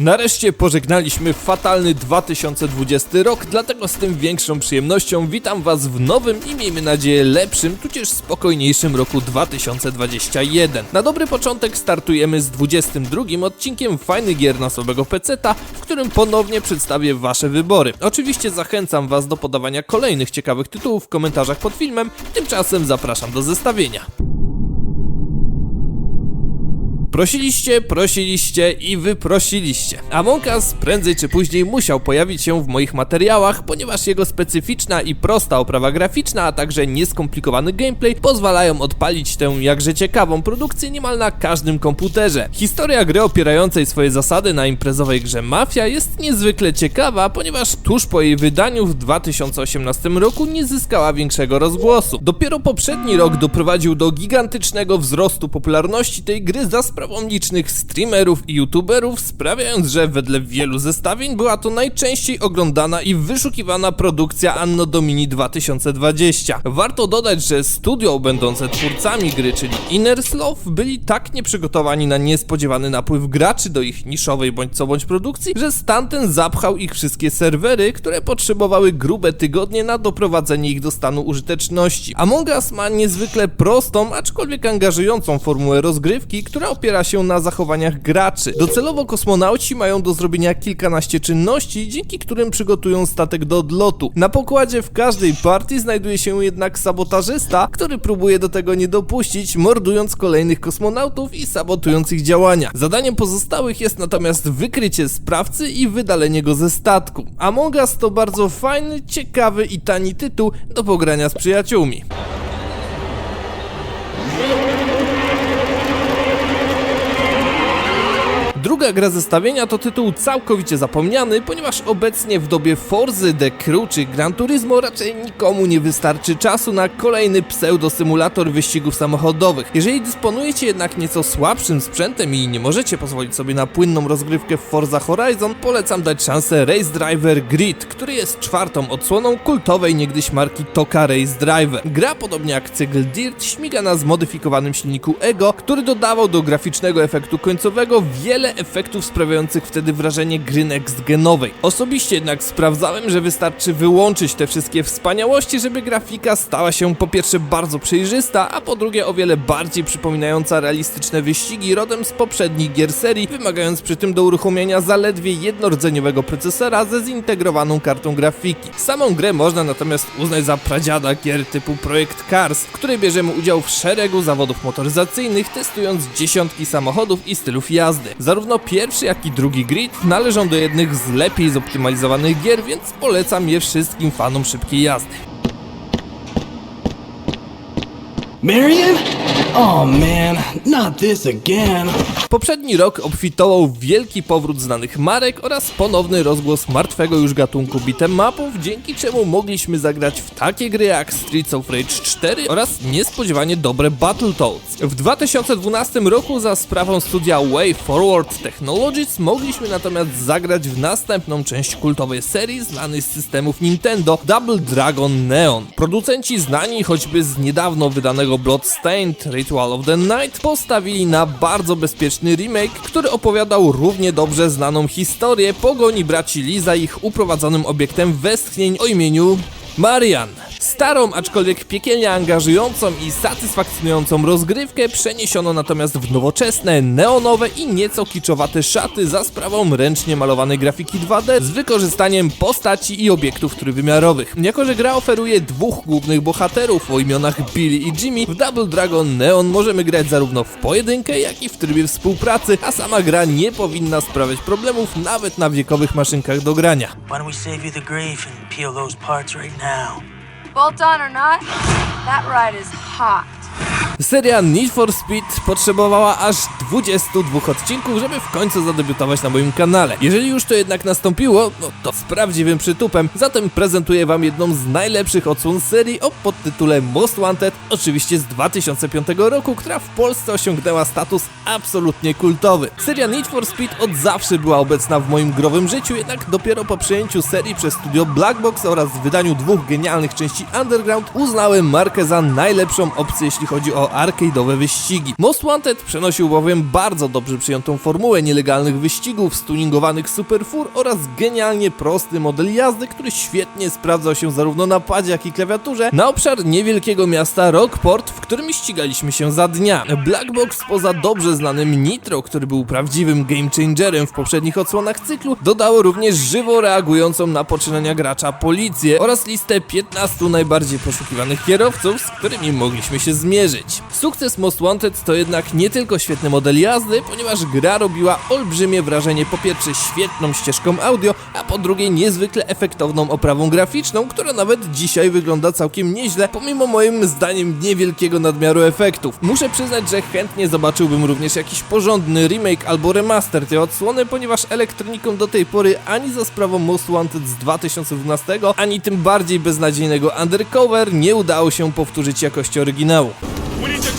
Nareszcie pożegnaliśmy fatalny 2020 rok, dlatego z tym większą przyjemnością witam Was w nowym i miejmy nadzieję lepszym, tudzież spokojniejszym roku 2021. Na dobry początek startujemy z 22 odcinkiem fajnych gier na słabego peceta, w którym ponownie przedstawię Wasze wybory. Oczywiście zachęcam Was do podawania kolejnych ciekawych tytułów w komentarzach pod filmem, tymczasem zapraszam do zestawienia. Prosiliście, prosiliście i wyprosiliście. Among Us prędzej czy później musiał pojawić się w moich materiałach, ponieważ jego specyficzna i prosta oprawa graficzna, a także nieskomplikowany gameplay pozwalają odpalić tę jakże ciekawą produkcję niemal na każdym komputerze. Historia gry opierającej swoje zasady na imprezowej grze Mafia jest niezwykle ciekawa, ponieważ tuż po jej wydaniu w 2018 roku nie zyskała większego rozgłosu. Dopiero poprzedni rok doprowadził do gigantycznego wzrostu popularności tej gry za sprawą licznych streamerów i youtuberów, sprawiając, że wedle wielu zestawień była to najczęściej oglądana i wyszukiwana produkcja Anno Domini 2020. Warto dodać, że studio będące twórcami gry, czyli Innersloth, byli tak nieprzygotowani na niespodziewany napływ graczy do ich niszowej bądź co bądź produkcji, że stan ten zapchał ich wszystkie serwery, które potrzebowały grube tygodnie na doprowadzenie ich do stanu użyteczności. Among Us ma niezwykle prostą, aczkolwiek angażującą formułę rozgrywki, która opiera się na zachowaniach graczy. Docelowo kosmonauci mają do zrobienia kilkanaście czynności, dzięki którym przygotują statek do odlotu. Na pokładzie w każdej partii znajduje się jednak sabotażysta, który próbuje do tego nie dopuścić, mordując kolejnych kosmonautów i sabotując ich działania. Zadaniem pozostałych jest natomiast wykrycie sprawcy i wydalenie go ze statku. Among Us to bardzo fajny, ciekawy i tani tytuł do pogrania z przyjaciółmi. Druga gra zestawienia to tytuł całkowicie zapomniany, ponieważ obecnie w dobie Forzy, The Crew czy Gran Turismo raczej nikomu nie wystarczy czasu na kolejny pseudo-symulator wyścigów samochodowych. Jeżeli dysponujecie jednak nieco słabszym sprzętem i nie możecie pozwolić sobie na płynną rozgrywkę w Forza Horizon, polecam dać szansę Race Driver Grid, który jest czwartą odsłoną kultowej niegdyś marki Toka Race Driver. Gra, podobnie jak cykl Dirt, śmiga na zmodyfikowanym silniku Ego, który dodawał do graficznego efektu końcowego wiele efektów sprawiających wtedy wrażenie gry next-genowej. Osobiście jednak sprawdzałem, że wystarczy wyłączyć te wszystkie wspaniałości, żeby grafika stała się po pierwsze bardzo przejrzysta, a po drugie o wiele bardziej przypominająca realistyczne wyścigi rodem z poprzednich gier serii, wymagając przy tym do uruchomienia zaledwie jednorodzenioego procesora ze zintegrowaną kartą grafiki. Samą grę można natomiast uznać za pradziada gier typu Projekt Cars, w której bierzemy udział w szeregu zawodów motoryzacyjnych, testując dziesiątki samochodów i stylów jazdy. Zarówno pierwszy, jak i drugi grid należą do jednych z lepiej zoptymalizowanych gier, więc polecam je wszystkim fanom szybkiej jazdy. Marion? Oh man, not this again. Poprzedni rok obfitował wielki powrót znanych marek oraz ponowny rozgłos martwego już gatunku beat'em upów, dzięki czemu mogliśmy zagrać w takie gry jak Streets of Rage 4 oraz niespodziewanie dobre Battletoads. W 2012 roku za sprawą studia Way Forward Technologies mogliśmy natomiast zagrać w następną część kultowej serii znanej z systemów Nintendo Double Dragon Neon. Producenci znani choćby z niedawno wydanego Bloodstained Ritual of the Night postawili na bardzo bezpieczny remake, który opowiadał równie dobrze znaną historię pogoni braci Lee za ich uprowadzonym obiektem westchnień o imieniu Marian. Starą, aczkolwiek piekielnie angażującą i satysfakcjonującą rozgrywkę przeniesiono natomiast w nowoczesne, neonowe i nieco kiczowate szaty za sprawą ręcznie malowanej grafiki 2D z wykorzystaniem postaci i obiektów trójwymiarowych. Jako, że gra oferuje dwóch głównych bohaterów o imionach Billy i Jimmy, w Double Dragon Neon możemy grać zarówno w pojedynkę, jak i w trybie współpracy, a sama gra nie powinna sprawiać problemów nawet na wiekowych maszynkach do grania. Why don't we save you the and peel those parts right now? Bolt on or not, that ride is hot. Seria Need for Speed potrzebowała aż 22 odcinków, żeby w końcu zadebiutować na moim kanale. Jeżeli już to jednak nastąpiło, no to z prawdziwym przytupem, zatem prezentuję wam jedną z najlepszych odsłon serii o podtytule Most Wanted, oczywiście z 2005 roku, która w Polsce osiągnęła status absolutnie kultowy. Seria Need for Speed od zawsze była obecna w moim growym życiu, jednak dopiero po przejęciu serii przez studio Blackbox oraz wydaniu dwóch genialnych części Underground uznałem markę za najlepszą opcję jeśli chodzi o arcade'owe wyścigi. Most Wanted przenosił bowiem bardzo dobrze przyjętą formułę nielegalnych wyścigów, stuningowanych superfur oraz genialnie prosty model jazdy, który świetnie sprawdzał się zarówno na padzie, jak i klawiaturze na obszar niewielkiego miasta Rockport, w którym ścigaliśmy się za dnia. Black Box poza dobrze znanym Nitro, który był prawdziwym game changerem w poprzednich odsłonach cyklu, dodało również żywo reagującą na poczynania gracza policję oraz listę 15 najbardziej poszukiwanych kierowców, z którymi mogliśmy się zmierzyć. Sukces Most Wanted to jednak nie tylko świetny model jazdy, ponieważ gra robiła olbrzymie wrażenie po pierwsze świetną ścieżką audio, a po drugie niezwykle efektowną oprawą graficzną, która nawet dzisiaj wygląda całkiem nieźle, pomimo moim zdaniem niewielkiego nadmiaru efektów. Muszę przyznać, że chętnie zobaczyłbym również jakiś porządny remake albo remaster tej odsłony, ponieważ elektroniką do tej pory ani za sprawą Most Wanted z 2012, ani tym bardziej beznadziejnego Undercover nie udało się powtórzyć jakości oryginału. We need to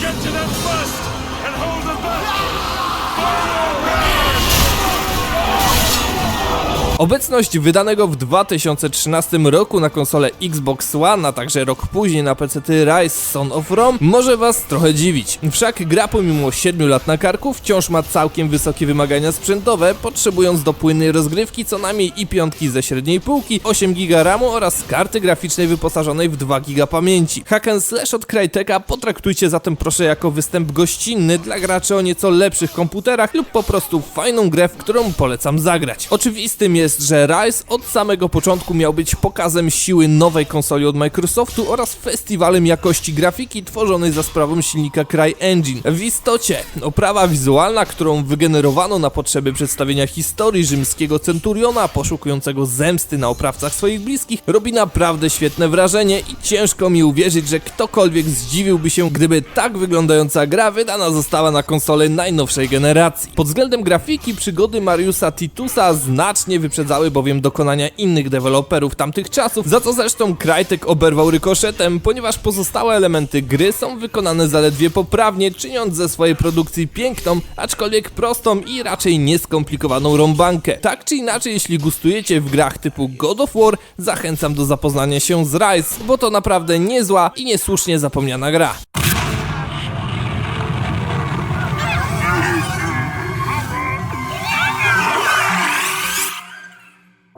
Obecność wydanego w 2013 roku na konsolę Xbox One, a także rok później na PC Rise Son of Rome może was trochę dziwić. Wszak gra pomimo 7 lat na karku wciąż ma całkiem wysokie wymagania sprzętowe, potrzebując do płynnej rozgrywki co najmniej i piątki ze średniej półki, 8 GB RAMu oraz karty graficznej wyposażonej w 2 GB pamięci. Hack and Slash od Crytek'a potraktujcie zatem proszę jako występ gościnny dla graczy o nieco lepszych komputerach lub po prostu fajną grę, w którą polecam zagrać. Oczywistym jest, że Rise od samego początku miał być pokazem siły nowej konsoli od Microsoftu oraz festiwalem jakości grafiki tworzonej za sprawą silnika CryEngine. W istocie, oprawa wizualna, którą wygenerowano na potrzeby przedstawienia historii rzymskiego centuriona poszukującego zemsty na oprawcach swoich bliskich, robi naprawdę świetne wrażenie i ciężko mi uwierzyć, że ktokolwiek zdziwiłby się, gdyby tak wyglądająca gra wydana została na konsolę najnowszej generacji. Pod względem grafiki przygody Mariusa Titusa znacznie wyprzedzały bowiem dokonania innych deweloperów tamtych czasów, za co zresztą Crytek oberwał rykoszetem, ponieważ pozostałe elementy gry są wykonane zaledwie poprawnie, czyniąc ze swojej produkcji piękną, aczkolwiek prostą i raczej nieskomplikowaną rąbankę. Tak czy inaczej, jeśli gustujecie w grach typu God of War, zachęcam do zapoznania się z Rise, bo to naprawdę niezła i niesłusznie zapomniana gra.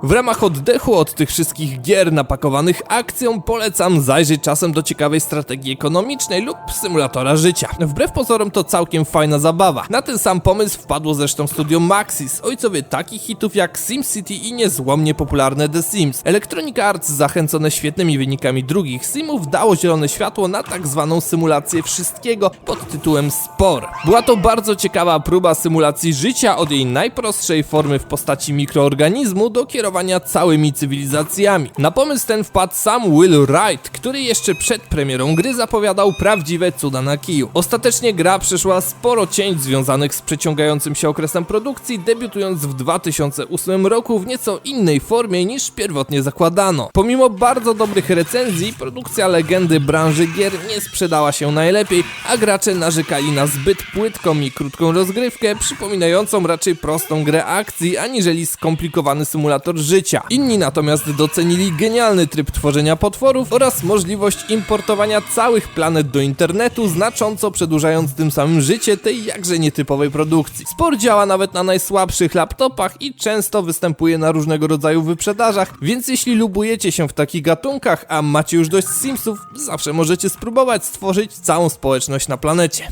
W ramach oddechu od tych wszystkich gier napakowanych akcją polecam zajrzeć czasem do ciekawej strategii ekonomicznej lub symulatora życia. Wbrew pozorom to całkiem fajna zabawa. Na ten sam pomysł wpadło zresztą studio Maxis, ojcowie takich hitów jak SimCity i niezłomnie popularne The Sims. Electronic Arts zachęcone świetnymi wynikami drugich Simów dało zielone światło na tak zwaną symulację wszystkiego pod tytułem Spore. Była to bardzo ciekawa próba symulacji życia od jej najprostszej formy w postaci mikroorganizmu do kierowania całymi cywilizacjami. Na pomysł ten wpadł sam Will Wright, który jeszcze przed premierą gry zapowiadał prawdziwe cuda na kiju. Ostatecznie gra przeszła sporo cięć związanych z przeciągającym się okresem produkcji, debiutując w 2008 roku w nieco innej formie niż pierwotnie zakładano. Pomimo bardzo dobrych recenzji, produkcja legendy branży gier nie sprzedała się najlepiej, a gracze narzekali na zbyt płytką i krótką rozgrywkę, przypominającą raczej prostą grę akcji, aniżeli skomplikowany symulator życia. Inni natomiast docenili genialny tryb tworzenia potworów oraz możliwość importowania całych planet do internetu, znacząco przedłużając tym samym życie tej jakże nietypowej produkcji. Spor działa nawet na najsłabszych laptopach i często występuje na różnego rodzaju wyprzedażach, więc jeśli lubujecie się w takich gatunkach, a macie już dość Simsów, zawsze możecie spróbować stworzyć całą społeczność na planecie.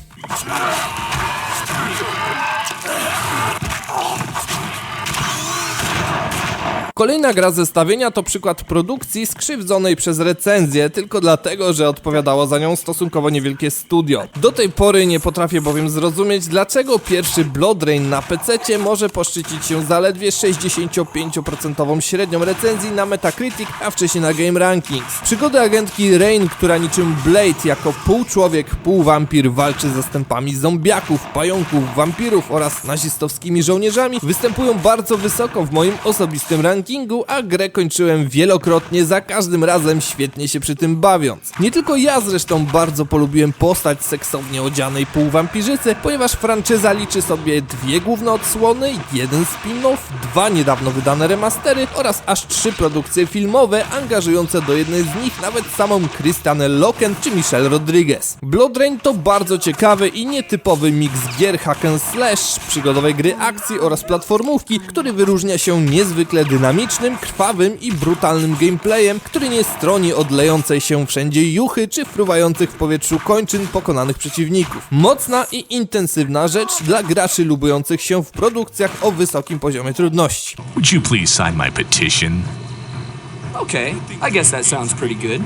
Kolejna gra zestawienia to przykład produkcji skrzywdzonej przez recenzję, tylko dlatego, że odpowiadało za nią stosunkowo niewielkie studio. Do tej pory nie potrafię bowiem zrozumieć, dlaczego pierwszy Blood Rain na PC może poszczycić się zaledwie 65% średnią recenzji na Metacritic, a wcześniej na Game Rankings. Przygody agentki Rain, która niczym Blade jako pół człowiek, pół wampir walczy z zastępami zombiaków, pająków, wampirów oraz nazistowskimi żołnierzami, występują bardzo wysoko w moim osobistym rankingu rankingu, a grę kończyłem wielokrotnie, za każdym razem świetnie się przy tym bawiąc. Nie tylko ja zresztą bardzo polubiłem postać seksownie odzianej półwampirzycy, ponieważ franczyza liczy sobie dwie główne odsłony, jeden spin-off, dwa niedawno wydane remastery oraz aż trzy produkcje filmowe, angażujące do jednej z nich nawet samą Christianę Loken czy Michelle Rodriguez. Blood Rain to bardzo ciekawy i nietypowy miks gier hack and slash, przygodowej gry akcji oraz platformówki, który wyróżnia się niezwykle dynamicznym, krwawym i brutalnym gameplayem, który nie stroni od lejącej się wszędzie juchy czy fruwających w powietrzu kończyn pokonanych przeciwników. Mocna i intensywna rzecz dla graczy lubujących się w produkcjach o wysokim poziomie trudności. Would you please sign my petition? Okay, I guess that sounds pretty good.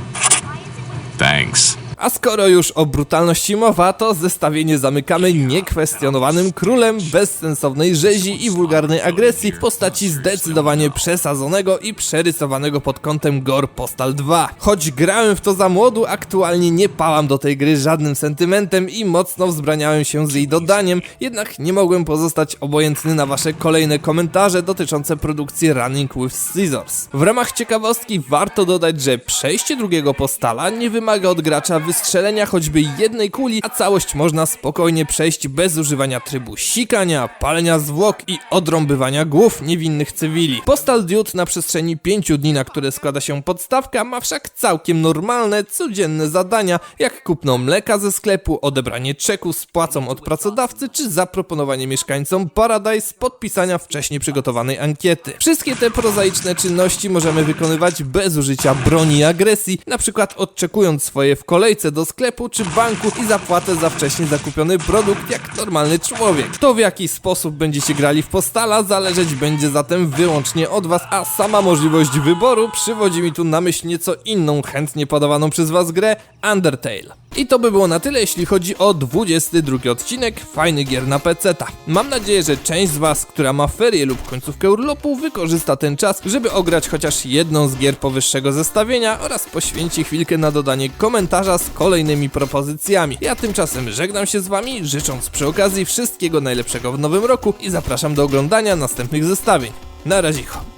Thanks. A skoro już o brutalności mowa, to zestawienie zamykamy niekwestionowanym królem bezsensownej rzezi i wulgarnej agresji w postaci zdecydowanie przesadzonego i przerysowanego pod kątem Gore Postal 2. Choć grałem w to za młodu, aktualnie nie pałam do tej gry żadnym sentymentem i mocno wzbraniałem się z jej dodaniem, jednak nie mogłem pozostać obojętny na wasze kolejne komentarze dotyczące produkcji Running with Scissors. W ramach ciekawostki warto dodać, że przejście drugiego postala nie wymaga od gracza wystrzelenia choćby jednej kuli, a całość można spokojnie przejść bez używania trybu sikania, palenia zwłok i odrąbywania głów niewinnych cywili. Postal Dude na przestrzeni 5 dni, na które składa się podstawka, ma wszak całkiem normalne, codzienne zadania, jak kupno mleka ze sklepu, odebranie czeku z płacą od pracodawcy, czy zaproponowanie mieszkańcom Paradise podpisania wcześniej przygotowanej ankiety. Wszystkie te prozaiczne czynności możemy wykonywać bez użycia broni i agresji, na przykład odczekując swoje w kolejce do sklepu czy banku i zapłatę za wcześniej zakupiony produkt jak normalny człowiek. To w jaki sposób będziecie grali w postala zależeć będzie zatem wyłącznie od was, a sama możliwość wyboru przywodzi mi tu na myśl nieco inną, chętnie podawaną przez was grę Undertale. I to by było na tyle, jeśli chodzi o 22 odcinek fajnych gier na PC-ta. Mam nadzieję, że część z Was, która ma ferie lub końcówkę urlopu, wykorzysta ten czas, żeby ograć chociaż jedną z gier powyższego zestawienia oraz poświęci chwilkę na dodanie komentarza kolejnymi propozycjami. Ja tymczasem żegnam się z Wami, życząc przy okazji wszystkiego najlepszego w nowym roku i zapraszam do oglądania następnych zestawień. Na razie.